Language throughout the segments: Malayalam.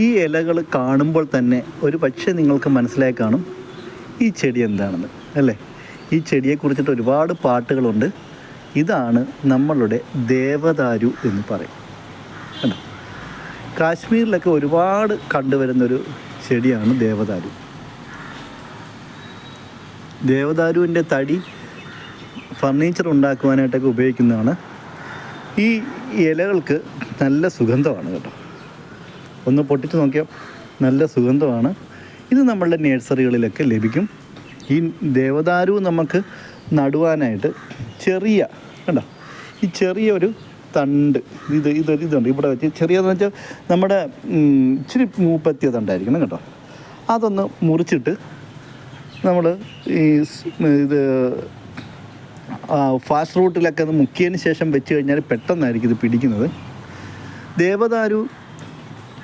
ഈ ഇലകൾ കാണുമ്പോൾ തന്നെ ഒരു പക്ഷേ നിങ്ങൾക്ക് മനസ്സിലായി കാണും ഈ ചെടി എന്താണെന്ന് അല്ലേ? ഈ ചെടിയെക്കുറിച്ചിട്ട് ഒരുപാട് പാട്ടുകളുണ്ട്. ഇതാണ് നമ്മളുടെ ദേവദാരു എന്ന് പറയും. കണ്ടോ? കാശ്മീരിലൊക്കെ ഒരുപാട് കണ്ടുവരുന്നൊരു ചെടിയാണ് ദേവദാരു. ദേവദാരുവിന്റെ തടി ഫർണിച്ചർ ഉണ്ടാക്കുവാനായിട്ടൊക്കെ ഉപയോഗിക്കുന്നതാണ്. ഈ ഇലകൾക്ക് നല്ല സുഗന്ധമാണ് കേട്ടോ. ഒന്ന് പൊട്ടിച്ച് നോക്കിയാൽ നല്ല സുഗന്ധമാണ്. ഇത് നമ്മളുടെ നേഴ്സറികളിലൊക്കെ ലഭിക്കും. ഈ ദേവദാരു നമുക്ക് നടുവാനായിട്ട് ചെറിയ കണ്ടോ? ഈ ചെറിയ ഒരു തണ്ട്. ഇത് ഇത് ഇതുണ്ട്. ഇവിടെ വെച്ച് ചെറിയതെന്ന് വെച്ചാൽ നമ്മുടെ ഇച്ചിരി മൂപ്പത്തിയ തണ്ടായിരിക്കണം കേട്ടോ അതൊന്ന് മുറിച്ചിട്ട് നമ്മൾ ഈ ഇത് ഫാസ്റ്റ് റൂട്ടിലൊക്കെ അത് മുക്കിയതിന് ശേഷം വെച്ച് കഴിഞ്ഞാൽ പെട്ടെന്നായിരിക്കും ഇത് പിടിക്കുന്നത്.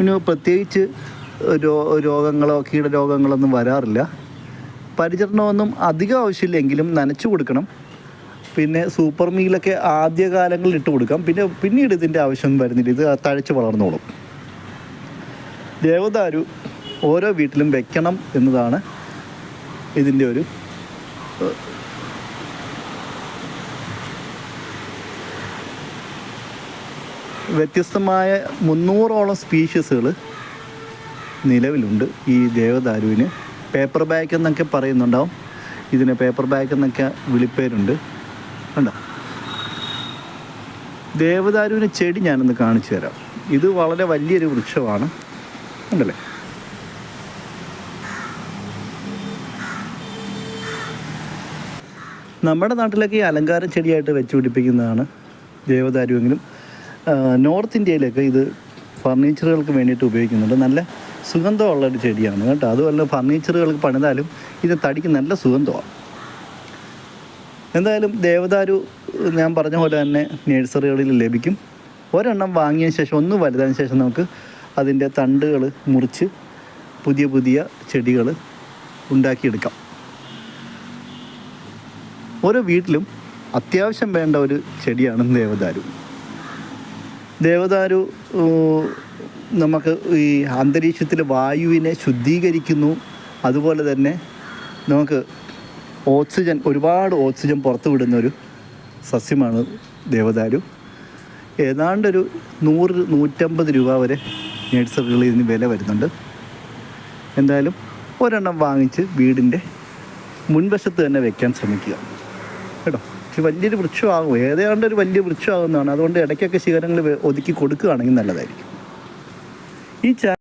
ദേവദാരുവിന് പ്രത്യേകിച്ച് രോഗങ്ങളോ കീടരോഗങ്ങളൊന്നും വരാറില്ല. പരിചരണമൊന്നും അധികം ആവശ്യമില്ലെങ്കിലും നനച്ചു കൊടുക്കണം. പിന്നെ സൂപ്പർ മീലൊക്കെ ആദ്യ കാലങ്ങളിൽ ഇട്ട് കൊടുക്കാം. പിന്നെ പിന്നീട് ഇതിന്റെ ആവശ്യമൊന്നും വരുന്നില്ല. ഇത് തഴച്ച് വളർന്നോളും. ദേവദാരു ഓരോ വീട്ടിലും വെക്കണം എന്നതാണ് ഇതിന്റെ ഒരു വ്യത്യസ്തമായ മുന്നൂറോളം സ്പീഷീസുകൾ നിലവിലുണ്ട് ഈ ദേവദാരുവിന്. പേപ്പർ ബാഗ് എന്നൊക്കെ പറയുന്നുണ്ടാവും. ഇതിന് പേപ്പർ ബാഗ് എന്നൊക്കെ വിളിപ്പേരുണ്ട്. കണ്ടോ? ദേവദാരുവിന് ചെടി ഞാനൊന്ന് കാണിച്ചു തരാം. ഇത് വളരെ വലിയൊരു വൃക്ഷമാണ്. ഉണ്ടല്ലേ നമ്മുടെ നാട്ടിലൊക്കെ ഈ അലങ്കാര ചെടിയായിട്ട് വെച്ച് പിടിപ്പിക്കുന്നതാണ് ദേവദാരുവെങ്കിലും. നോർത്ത് ഇന്ത്യയിലൊക്കെ ഇത് ഫർണിച്ചറുകൾക്ക് വേണ്ടിയിട്ട് ഉപയോഗിക്കുന്നുണ്ട്. നല്ല സുഗന്ധമുള്ള ഒരു ചെടിയാണ് കേട്ടോ. അതുമല്ല ഫർണിച്ചറുകൾക്ക് പണിതാലും ഇത് തടിക്ക് നല്ല സുഗന്ധമാണ്. എന്തായാലും ദേവദാരു ഞാൻ പറഞ്ഞ പോലെ തന്നെ നേഴ്സറികളിൽ ലഭിക്കും. ഒരെണ്ണം വാങ്ങിയ ശേഷം ഒന്ന് വലുതായതിനു ശേഷം നമുക്ക് അതിന്റെ തണ്ടുകൾ മുറിച്ച് പുതിയ പുതിയ ചെടികൾ ഉണ്ടാക്കിയെടുക്കാം. ഓരോ വീട്ടിലും അത്യാവശ്യം വേണ്ട ഒരു ചെടിയാണ് ദേവദാരു. ദേവദാരു നമുക്ക് ഈ അന്തരീക്ഷത്തിൽ വായുവിനെ ശുദ്ധീകരിക്കുന്നു. അതുപോലെ തന്നെ നമുക്ക് ഓക്സിജൻ ഒരുപാട് ഓക്സിജൻ പുറത്തു വിടുന്നൊരു സസ്യമാണ് ദേവദാരു. ഏതാണ്ടൊരു നൂറ് നൂറ്റമ്പത് രൂപ വരെ നേഴ്സറികളിൽ ഇതിന് വില വരുന്നുണ്ട്. എന്തായാലും ഒരെണ്ണം വാങ്ങിച്ച് വീടിന്റെ മുൻവശത്ത് തന്നെ വെക്കാൻ ശ്രമിക്കുക. കേട്ടോ? വലിയൊരു വൃക്ഷമാകും. ഏതാണ്ട് ഒരു വലിയ വൃക്ഷമാകുന്നതാണ്. അതുകൊണ്ട് ഇടയ്ക്കൊക്കെ ശിഖരങ്ങൾ ഒതുക്കി കൊടുക്കുകയാണെങ്കിൽ നല്ലതായിരിക്കും. ഈ ചാ